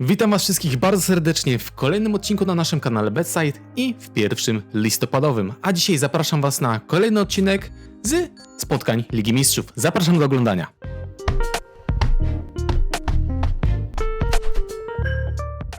Witam Was wszystkich bardzo serdecznie w kolejnym odcinku na naszym kanale Bedside i w pierwszym listopadowym. A dzisiaj zapraszam Was na kolejny odcinek z spotkań Ligi Mistrzów. Zapraszam do oglądania.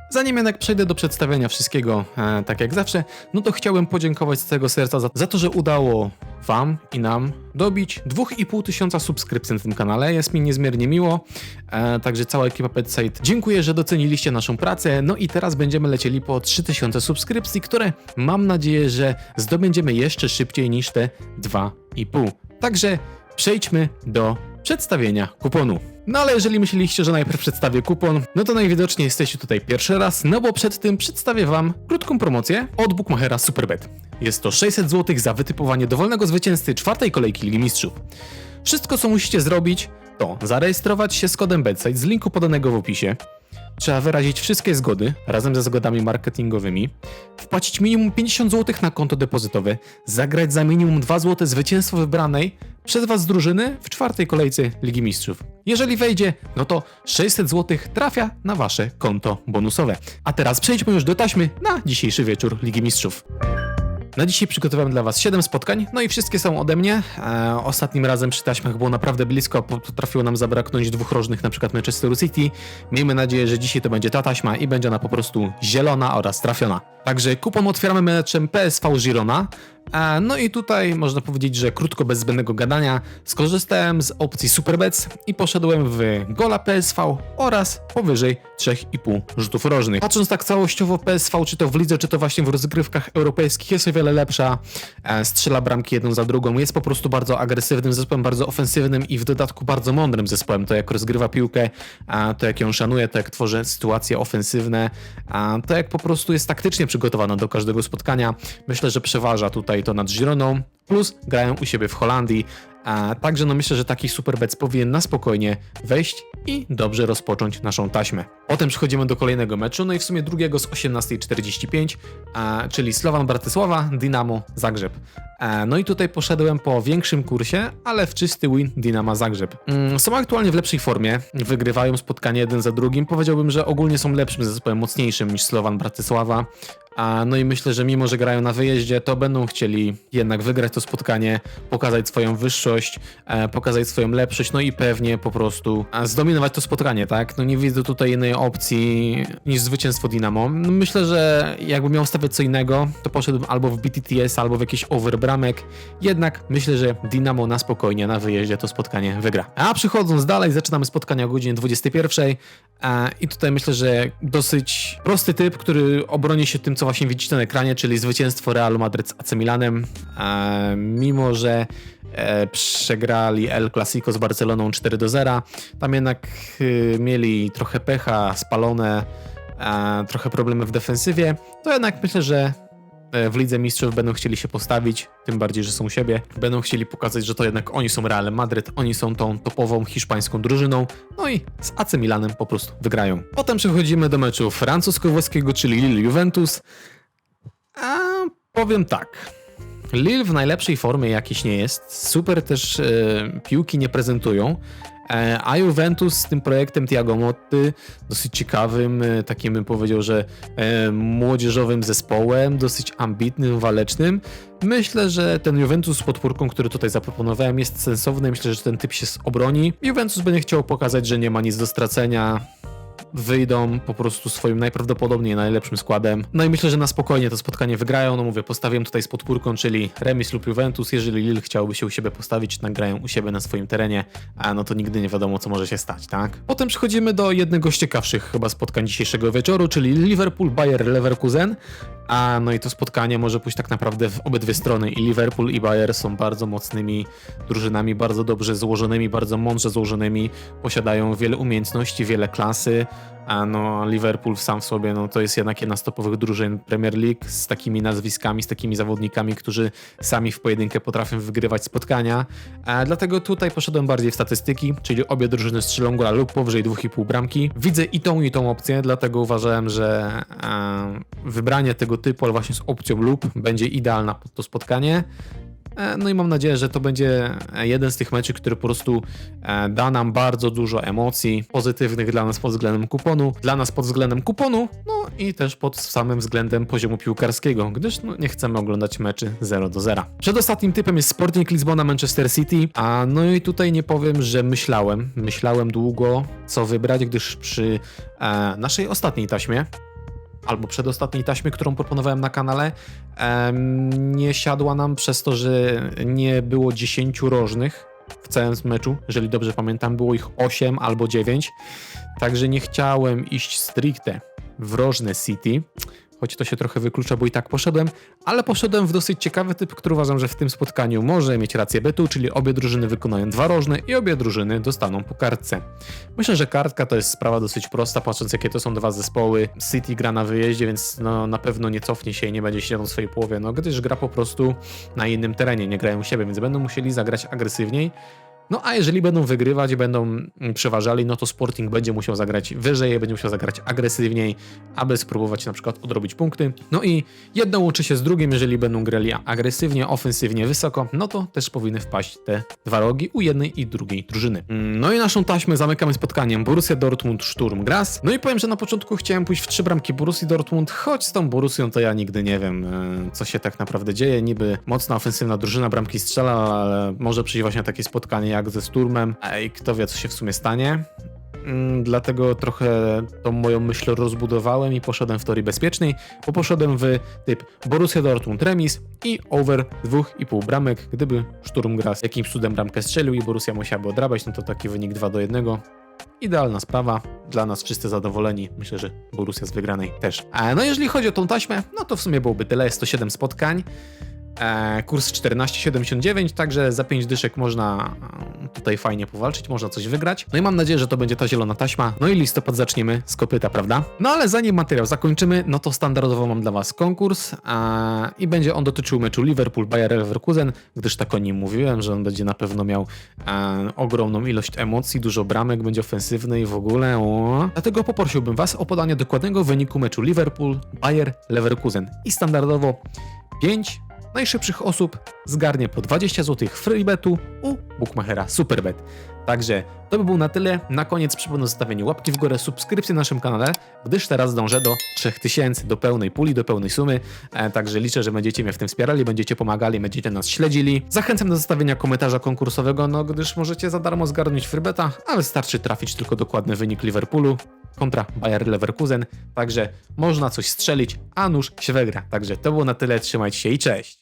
Zanim jednak przejdę do przedstawienia wszystkiego, e, tak jak zawsze, no to chciałem podziękować z całego serca za, za to, że udało Wam i nam dobić 2,5 tysiąca subskrypcji na tym kanale. Jest mi niezmiernie miło. E, także cała ekipa Petsite dziękuję, że doceniliście naszą pracę. No i teraz będziemy lecieli po 3000 subskrypcji, które mam nadzieję, że zdobędziemy jeszcze szybciej niż te 2,5. Także przejdźmy do przedstawienia kuponu. No ale jeżeli myśleliście, że najpierw przedstawię kupon, no to najwidoczniej jesteście tutaj pierwszy raz, no bo przed tym przedstawię wam krótką promocję od Bookmachera Superbet. Jest to 600 zł za wytypowanie dowolnego zwycięzcy czwartej kolejki Ligi Mistrzów. Wszystko co musicie zrobić to zarejestrować się z kodem BEDSIDE z linku podanego w opisie, Trzeba wyrazić wszystkie zgody razem ze zgodami marketingowymi, wpłacić minimum 50 zł na konto depozytowe, zagrać za minimum 2 zł zwycięstwo wybranej przez Was z drużyny w czwartej kolejce Ligi Mistrzów. Jeżeli wejdzie, no to 600 zł trafia na Wasze konto bonusowe. A teraz przejdźmy już do taśmy na dzisiejszy wieczór Ligi Mistrzów. Na dzisiaj przygotowałem dla Was 7 spotkań, no i wszystkie są ode mnie. E, ostatnim razem przy taśmach było naprawdę blisko, po- potrafiło nam zabraknąć dwóch rożnych, na przykład Manchesteru City. Miejmy nadzieję, że dzisiaj to będzie ta taśma i będzie ona po prostu zielona oraz trafiona. Także kupon otwieramy meczem PSV Girona. No i tutaj można powiedzieć, że krótko, bez zbędnego gadania, skorzystałem z opcji Superbets i poszedłem w gola PSV oraz powyżej 3,5 rzutów rożnych. Patrząc tak całościowo PSV, czy to w lidze, czy to właśnie w rozgrywkach europejskich jest o wiele lepsza, e, strzela bramki jedną za drugą, jest po prostu bardzo agresywnym zespołem, bardzo ofensywnym i w dodatku bardzo mądrym zespołem. To jak rozgrywa piłkę, to jak ją szanuje, to jak tworzy sytuacje ofensywne, to jak po prostu jest taktycznie przygotowana do każdego spotkania. Myślę, że przeważa tutaj to nad Gironą, plus grają u siebie w Holandii, a także no myślę, że taki Superbets powinien na spokojnie wejść i dobrze rozpocząć naszą taśmę. Potem przechodzimy do kolejnego meczu, no i w sumie drugiego z 18.45, a, czyli Slovan Bratysława, Dynamo Zagrzeb. No i tutaj poszedłem po większym kursie, ale w czysty win Dynama Zagrzeb. Mm, Są aktualnie w lepszej formie, wygrywają spotkanie jeden za drugim. Powiedziałbym, że ogólnie są lepszym zespołem, mocniejszym niż Slovan Bratysława. A, no i myślę, że mimo, że grają na wyjeździe, to będą chcieli jednak wygrać to spotkanie, pokazać swoją wyższość, e, pokazać swoją lepszość, no i pewnie po prostu e, zdominować to spotkanie, tak? No nie widzę tutaj innej opcji niż zwycięstwo Dynamo. No myślę, że jakbym miał stawiać co innego, to poszedłbym albo w BTTS, albo w jakiś over bramek. Jednak myślę, że Dynamo na spokojnie na wyjeździe to spotkanie wygra. A przechodząc dalej, zaczynamy spotkania o godzinie 21. E, I tutaj myślę, że dosyć prosty typ, który obroni się tym, co właśnie widzicie na ekranie, czyli zwycięstwo Realu Madryt z AC Milanem. Mimo, że e, przegrali El Clasico z Barceloną 4 do 0, tam jednak y, mieli trochę pecha, spalone, trochę problemy w defensywie, to jednak myślę, że w Lidze Mistrzów będą chcieli się postawić, tym bardziej, że są u siebie. Będą chcieli pokazać, że to jednak oni są Realem Madryt, oni są tą topową hiszpańską drużyną, no i z AC Milanem po prostu wygrają. Potem przechodzimy do meczu francusko-włoskiego, czyli Lille-Juventus. A powiem tak. Lille w najlepszej formie jakiś nie jest. Super też e, piłki nie prezentują. E, a Juventus z tym projektem Thiago Motti, dosyć ciekawym, e, takim bym powiedział, że e, młodzieżowym zespołem, dosyć ambitnym, walecznym. Myślę, że ten Juventus z podpórką, który tutaj zaproponowałem, jest sensowny. Myślę, że ten typ się obroni. Juventus będzie chciał pokazać, że nie ma nic do stracenia wyjdą po prostu swoim najprawdopodobniej najlepszym składem. No i myślę, że na spokojnie to spotkanie wygrają. No mówię, postawiłem tutaj z podpórką, czyli remis lub Juventus. Jeżeli Lille chciałby się u siebie postawić, nagrają u siebie na swoim terenie, a no to nigdy nie wiadomo, co może się stać, tak? Potem przechodzimy do jednego z ciekawszych chyba spotkań dzisiejszego wieczoru, czyli Liverpool Bayer Leverkusen. A no i to spotkanie może pójść tak naprawdę w obydwie strony. I Liverpool i Bayer są bardzo mocnymi drużynami, bardzo dobrze złożonymi, bardzo mądrze złożonymi. Posiadają wiele umiejętności, wiele klasy. A no Liverpool sam w sobie no, to jest jednak jedna z topowych drużyn Premier League z takimi nazwiskami, z takimi zawodnikami, którzy sami w pojedynkę potrafią wygrywać spotkania. A dlatego tutaj poszedłem bardziej w statystyki, czyli obie drużyny strzelą gola lub powyżej 2,5 bramki. Widzę i tą i tą opcję, dlatego uważałem, że e, wybranie tego typu, ale właśnie z opcją lub będzie idealna pod to spotkanie. E, No i mam nadzieję, że to będzie jeden z tych meczy, który po prostu e, da nam bardzo dużo emocji pozytywnych dla nas pod względem kuponu, dla nas pod względem kuponu, no i też pod samym względem poziomu piłkarskiego, gdyż no, nie chcemy oglądać meczy 0 do 0. Przedostatnim typem jest Sporting Lizbona Manchester City, a no i tutaj nie powiem, że myślałem, myślałem długo co wybrać, gdyż przy e, naszej ostatniej taśmie albo przedostatniej taśmie, którą proponowałem na kanale, nie siadła nam przez to, że nie było 10 rożnych w całym meczu. Jeżeli dobrze pamiętam, było ich 8 albo 9. Także nie chciałem iść stricte w rożne City, choć to się trochę wyklucza, bo i tak poszedłem, ale poszedłem w dosyć ciekawy typ, który uważam, że w tym spotkaniu może mieć rację bytu, czyli obie drużyny wykonają dwa rożne i obie drużyny dostaną po kartce. Myślę, że kartka to jest sprawa dosyć prosta, patrząc jakie to są dwa zespoły. City gra na wyjeździe, więc no, na pewno nie cofnie się i nie będzie siedział w swojej połowie, no gdyż gra po prostu na innym terenie, nie grają siebie, więc będą musieli zagrać agresywniej. No a jeżeli będą wygrywać, będą przeważali, no to Sporting będzie musiał zagrać wyżej, będzie musiał zagrać agresywniej, aby spróbować na przykład odrobić punkty. No i jedno łączy się z drugim, jeżeli będą grali agresywnie, ofensywnie, wysoko, no to też powinny wpaść te dwa rogi u jednej i drugiej drużyny. No i naszą taśmę zamykamy spotkaniem Borussia Dortmund Sturm Graz. No i powiem, że na początku chciałem pójść w trzy bramki Borussii Dortmund, choć z tą Borussią to ja nigdy nie wiem, e, co się tak naprawdę dzieje. Niby mocna ofensywna drużyna bramki strzela, ale może przyjść właśnie takie spotkanie jak ze Sturmem. Ej, kto wie, co się w sumie stanie. Mm, Dlatego trochę tą moją myśl rozbudowałem i poszedłem w teorii bezpiecznej, bo poszedłem w typ Borussia Dortmund remis i over 2,5 bramek. Gdyby Sturm Graz jakimś cudem bramkę strzelił i Borussia musiałaby odrabać, no to taki wynik 2 do 1. Idealna sprawa, dla nas wszyscy zadowoleni. Myślę, że Borussia z wygranej też. E, no jeżeli chodzi o tą taśmę, no to w sumie byłoby tyle, jest 107 spotkań. E, kurs 14,79, także za 5 dyszek można e, tutaj fajnie powalczyć, można coś wygrać. No i mam nadzieję, że to będzie ta zielona taśma. No i listopad zaczniemy z kopyta, prawda? No ale zanim materiał zakończymy, no to standardowo mam dla Was konkurs e, i będzie on dotyczył meczu Liverpool-Bayer Leverkusen, gdyż tak o nim mówiłem, że on będzie na pewno miał ogromną ilość emocji, dużo bramek, będzie ofensywny i w ogóle. O. Dlatego poprosiłbym Was o podanie dokładnego wyniku meczu Liverpool-Bayer Leverkusen i standardowo 5 najszybszych osób zgarnie po 20 zł freebetu u Bookmachera Superbet. Także to by było na tyle. Na koniec przypomnę zostawienie łapki w górę, subskrypcji na naszym kanale, gdyż teraz dążę do 3000, do pełnej puli, do pełnej sumy. E, także liczę, że będziecie mnie w tym wspierali, będziecie pomagali, będziecie nas śledzili. Zachęcam do zostawienia komentarza konkursowego, no gdyż możecie za darmo zgarnąć freebeta, a wystarczy trafić tylko dokładny wynik Liverpoolu kontra Bayer Leverkusen. Także można coś strzelić, a nóż się wygra. Także to było na tyle. Trzymajcie się i cześć!